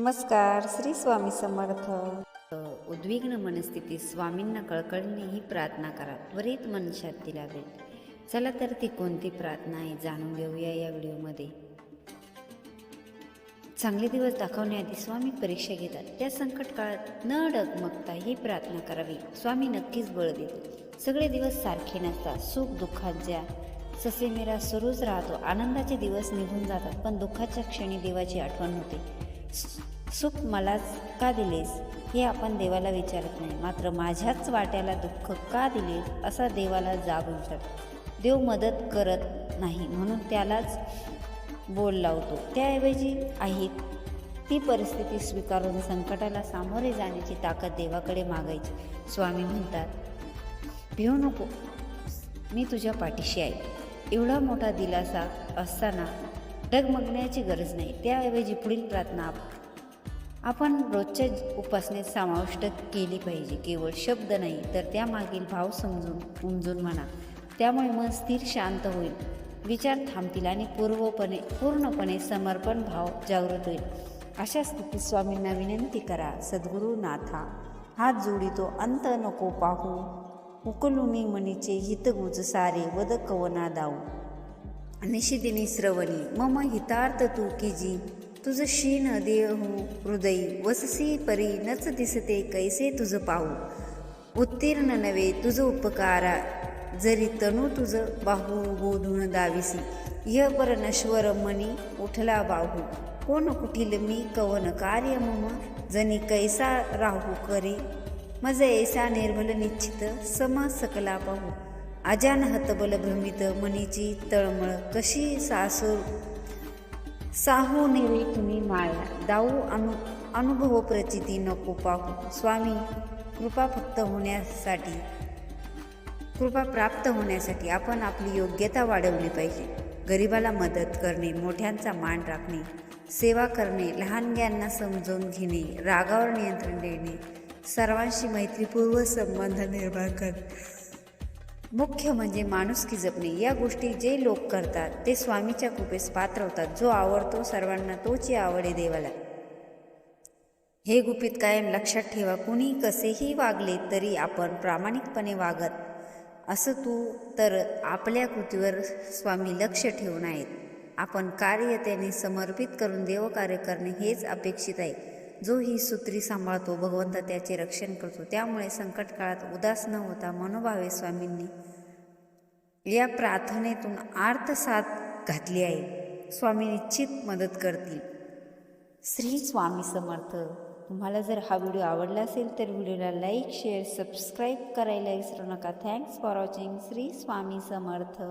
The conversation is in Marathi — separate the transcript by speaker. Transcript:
Speaker 1: नमस्कार श्री स्वामी समर्थ.
Speaker 2: उद्विग्न मनस्थितीत स्वामींना कळकळीने ही प्रार्थना करा. त्वरित मन शांती चला तर ती कोणती प्रार्थना आहे जाणून घेऊया या व्हिडिओमध्ये. चांगले दिवस दाखवण्याआधी स्वामी परीक्षा घेतात. त्या संकट काळात न डगमगता ही प्रार्थना करावी. स्वामी नक्कीच बळ देत सगळे दिवस सारखे नसतात. सुख दुःखात ज्या ससेमेरा सुरूच राहतो. आनंदाचे दिवस निघून जातात. पण दुःखाच्या क्षणी देवाची आठवण होते. सुख मलाच का दिलेस? हे आपण देवाला विचारत नाही. मात्र माझ्याच वाट्याला दुःख का दिलेस? असा देवाला जाब विचारतो देव मदत करत नाही म्हणून त्यालाच बोल लावतो. त्याऐवजी आहे ती परिस्थिती स्वीकारून संकटाला सामोरे जाण्याची ताकद देवाकडे मागायची. स्वामी म्हणतात भिऊ नको. मी तुझ्या पाठीशी आहे. एवढा मोठा दिलासा असताना डगमगण्याची गरज नाही. त्याऐवजी पुढील प्रार्थना आपण रोजच्या उपासनेत समाविष्ट केली पाहिजे. केवळ शब्द नाही तर त्यामागील भाव समजून उमजून म्हणा. त्यामुळे मन स्थिर शांत होईल. विचार थांबतील आणि पूर्वपणे पूर्णपणे समर्पण भाव जागृत होईल. अशा स्थितीत स्वामींना विनंती करा सद्गुरू नाथा हात जोडितो अंत नको पाहू. उकलुनी मनीचे हितगुज सारे वद कवना दाऊ. निशिदिनी श्रवणी मम हितार्थ तू की जी? तुझ शीन देहू हृदयी वससी परी नच दिसते कैसे तुझ पाहू. उत्तीर्ण नवे तुझ उपकारा जरी तनु तुझ बाहू गोधुण दाविसी. य पर नश्वर मनी उठला बाहू. कोण कुठील मी कवन कार्य मम जनी कैसा राहू करे. मज ऐसा निर्भल निश्चित सम सकला पाहू. अजान हतबल भ्रमित मनीची तळमळ कशी सासूर साहू नेली तुम्ही माया. दाऊ अनु अनुभव प्रचिती नको पाहू. स्वामी कृपा फक्त होण्यासाठी कृपा प्राप्त होण्यासाठी आपण आपली योग्यता वाढवली पाहिजे. गरिबाला मदत करणे मोठ्यांचा मान राखणे सेवा करणे लहानग्यांना समजून घेणे रागावर नियंत्रण देणे सर्वांशी मैत्रीपूर्व संबंध निर्माण करणे. मुख्य म्हणजे माणुसकी जपणे. या गोष्टी जे लोक करतात ते स्वामीच्या कृपेस पात्र होतात जो आवडतो सर्वांना तोची आवडे देवाला. हे गुपित कायम लक्षात ठेवा. कुणी कसेही वागले तरी आपण प्रामाणिकपणे वागत. असं तू तर आपल्या कृतीवर स्वामी लक्ष ठेवून आहेत. आपण कार्य त्याने समर्पित करून देवकार्य करणे हेच अपेक्षित आहे. जो ही सूत्री सांभाळतो भगवंत त्याचे रक्षण करतो त्यामुळे संकट काळात उदास न होता मनोभावे स्वामींनी या प्रार्थनेतून आर्थ साथ घातली आहे. स्वामी निश्चित मदत करतील. श्री स्वामी समर्थ तुम्हाला जर हा व्हिडिओ आवडला असेल तर व्हिडिओला लाईक शेअर सबस्क्राईब करायला विसरू नका. Thanks for watching Shri Swami Samarth.